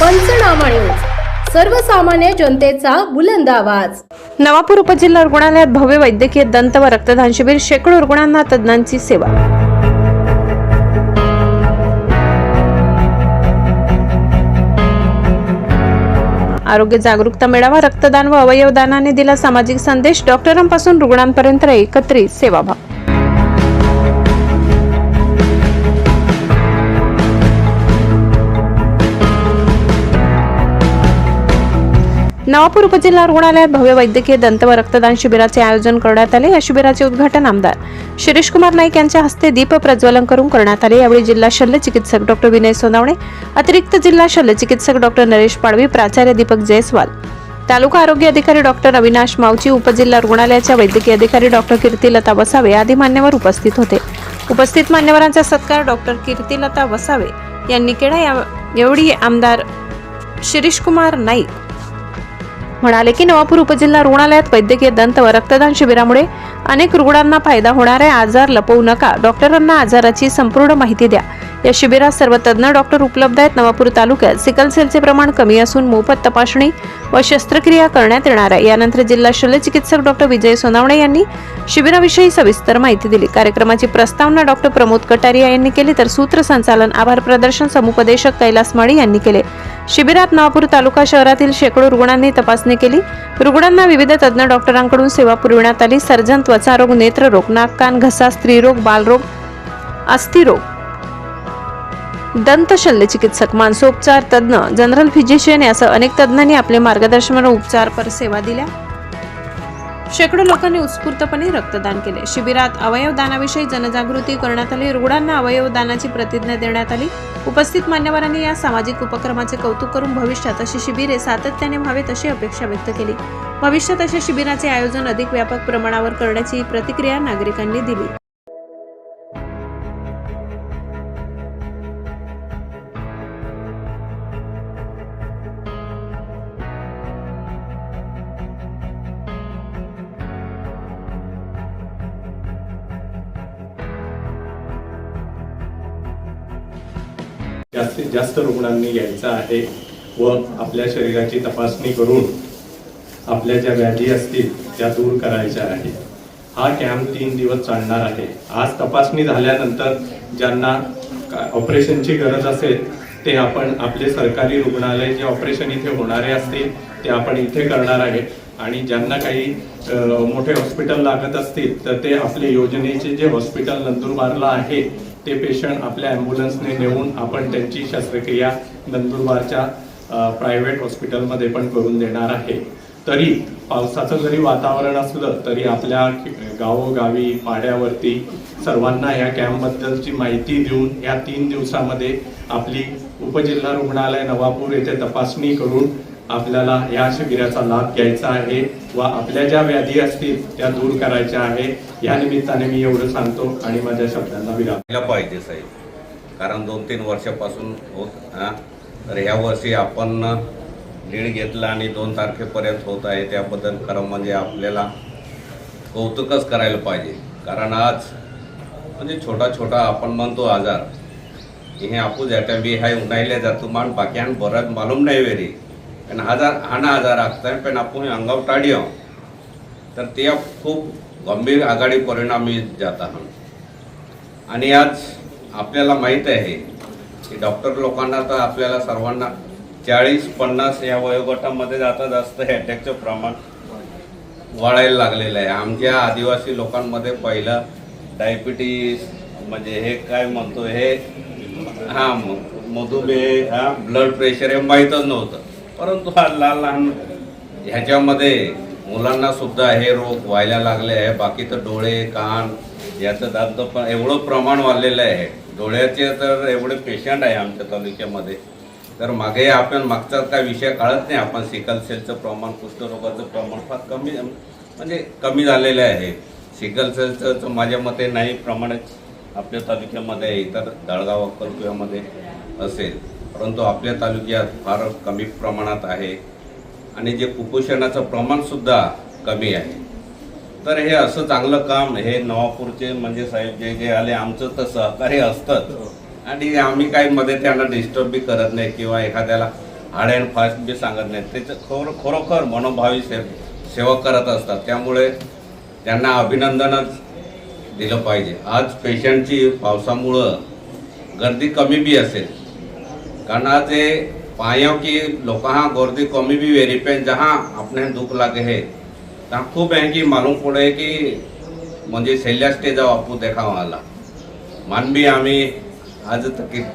पंचनामा न्यूज. सर्वसामान्य जनतेचा बुलंद आवाज. नवापूर उपजिल्हा रुग्णालयात भव्य वैद्यकीय दंत व रक्तदान शिबिर शेकडो रुग्णांना तज्ज्ञांची सेवा. आरोग्य जागरूकता मेळावा रक्तदान व अवयवदानाने दिला सामाजिक संदेश. डॉक्टरांपासून रुग्णांपर्यंत एकत्रित सेवाभाव नवापूर उपजिल्हा रुग्णालयात भव्य वैद्यकीय दंत व रक्तदान शिबिराचे आयोजन करण्यात आले. या शिबिराचे उद्घाटन आमदार शिरीष कुमार नाईक यांच्या हस्ते दीप प्रज्वलन करून करण्यात आले. यावेळी जिल्हा शल्य चिकित्सक डॉक्टर विनय सोनावणे अतिरिक्त जिल्हा शल्य चिकित्सक डॉक्टर नरेश पाडवी प्राचार्य दीपक जयस्वाल तालुका आरोग्य अधिकारी डॉक्टर अविनाश मावची उपजिल्हा रुग्णालयाच्या वैद्यकीय अधिकारी डॉक्टर कीर्तिलता वसावे आदी मान्यवर उपस्थित होते. उपस्थित मान्यवरांचा सत्कार डॉक्टर कीर्तिलता वसावे यांनी केला. या- यावेळी आमदार शिरीष कुमार नाईक म्हणाले की नवापूर उपजिल्हा रुग्णालयात वैद्यकीय दंत व रक्तदान शिबिरामुळे अनेक रुग्णांना फायदा होणारे आजार लपवू नका. डॉक्टरांना आजाराची संपूर्ण माहिती द्या. या शिबिरात सर्व तज्ज्ञ डॉक्टर उपलब्ध आहेत. नवापूर तालुक्यात सिकल सेलचे प्रमाण कमी असून मोफत तपासणी व शस्त्रक्रिया करण्यात येणार आहे. यानंतर जिल्हा शल्य चिकित्सक डॉक्टर विजय सोनावणे यांनी शिबिराविषयी सविस्तर माहिती दिली. कार्यक्रमाची प्रस्तावना डॉक्टर प्रमोद कटारिया यांनी केली. तर सूत्रसंचालन आभार प्रदर्शन समुपदेशक कैलास माळी यांनी केले. शिबिरात नागपूर तालुका शहरातील शेकडो रुग्णांनी तपासणी केली. रुग्णांना विविध तज्ज्ञ डॉक्टरांकडून सेवा पुरविण्यात आली. सर्जन त्वचारोग नेत्ररोग नाक कान घसा स्त्रीरोग बालरोग अस्थिरोग दंत शल्य चिकित्सक मानसोपचार तज्ज्ञ जनरल फिजिशियन यासह अनेक तज्ज्ञांनी आपले मार्गदर्शन व उपचार पर सेवा दिल्या. शेकडो लोकांनी उत्स्फूर्तपणे रक्तदान केले. शिबिरात अवयवदानाविषयी जनजागृती करण्यात आली. रुग्णांना अवयवदानाची प्रतिज्ञा देण्यात आली. उपस्थित मान्यवरांनी या सामाजिक उपक्रमाचे कौतुक करून भविष्यात अशी शिबिरे सातत्याने व्हावेत अशी अपेक्षा व्यक्त केली. भविष्यात अशा शिबिराचे आयोजन अधिक व्यापक प्रमाणावर करण्याची प्रतिक्रिया नागरिकांनी दिली. जास्तीत जास्त रुग्णांनी घ्यायचा आहे व आपल्या शरीराची तपासणी करून आपल्या ज्या व्याधी असतील त्या दूर करायच्या आहे. हा कॅम्प तीन दिवस चालणार आहे. आज तपासणी झाल्यानंतर ज्यांना ऑपरेशनची गरज असेल ते आपण आपले सरकारी रुग्णालय जे ऑपरेशन इथे होणारे असतील ते आपण इथे करणार आहे. आणि ज्यांना काही मोठे हॉस्पिटल लागत असतील तर ते आपले योजनेचे जे हॉस्पिटल नंदुरबारला आहे ते पेशंट आपल्या ॲम्ब्युलन्सने नेऊन आपण त्यांची शस्त्रक्रिया नंदुरबारच्या प्रायव्हेट हॉस्पिटलमध्ये पण करून देणार आहे. तरी पावसाचं जरी वातावरण असलं तरी आपल्या गावोगावी पाड्यावरती सर्वांना या कॅम्पबद्दलची माहिती देऊन या तीन दिवसामध्ये आपली उपजिल्हा रुग्णालय नवापूर येथे तपासणी करून आपल्याला या शिबिराचा लाभ घ्यायचा आहे व आपल्या ज्या व्याधी असतील त्या दूर करायच्या आहे. या निमित्ताने मी एवढं सांगतो आणि माझ्या शब्दांना विराम. पाहिजे साहेब. कारण दोन तीन वर्षापासून होत हां? तर ह्या वर्षी आपण लीड घेतला आणि दोन तारखेपर्यंत होत आहे. त्याबद्दल खरं म्हणजे आपल्याला कौतुकच करायला पाहिजे. कारण आज म्हणजे छोटा छोटा आपण म्हणतो आजार. हे आपूस ह्याच्या बी हाय उन्हायला जातो मान बाकी बरं मालूम नाही वेरी. कारण आजार हाणा आजार असतात पण आपण हांगा टाळयो तर ते खूप गंभीर आघाडी परिणामी जात आहात. आणि आज आपल्याला माहीत आहे की डॉक्टर लोकांना तर आपल्याला सर्वांना चाळीस पन्नास या वयोगटामध्ये जाता जास्त हे अटॅकचं प्रमाण वाढायला लागलेलं आहे. आमच्या आदिवासी लोकांमध्ये पहिलं डायबिटीस म्हणजे हे काय म्हणतो हे? हा मधुमेह हा ब्लड प्रेशर हे माहीतच नव्हतं. परंतु हा लहान लहान ह्याच्यामध्ये मुलांना सुद्धा हे रोग व्हायला लागले आहे. बाकी तर डोळे कान याचं दात पण एवढं प्रमाण वाढलेलं आहे. डोळ्याचे तर एवढे पेशंट आहे आमच्या तालुक्यामध्ये. तर मागे आपण मागचा काय विषय काढत नाही. आपण सिकल सेलचं प्रमाण कुष्ठरोगाचं प्रमाण फार कमी म्हणजे कमी झालेलं आहे. सिकल सेलचं तर माझ्या मते नाही प्रमाणच आपल्या तालुक्यामध्ये आहे, इतर दळगाव अक्कलकुव्यामध्ये असेल. परंतु आपल्या तालुक्यात फार कमी प्रमाणात आहे आणि जे कुपोषणाचं प्रमाणसुद्धा कमी आहे. तर हे असं चांगलं काम हे नवापूरचे म्हणजे साहेब जे जे आले आमचं तर सहकार्य असतंच. आणि आम्ही काही मध्ये त्यांना डिस्टर्ब बी करत नाही किंवा एखाद्याला हार्ड अँड फास्ट बी सांगत नाहीत त्याचं खरो खरोखर मनोभावी से सेवा करत असतात. त्यामुळे त्यांना अभिनंदनच दिलं पाहिजे. आज पेशंटची पावसामुळं गर्दी कमी बी असेल. कारण आज ये पायो कि लोग हाँ गर्दी कमी भी वेरी पे जहाँ अपने दुख लगे है तहाँ खूब है कि मालूम पड़े कि म्हणजे शेल्या स्टेज आपू देखा वाला मान भी आम्ही आज तर किती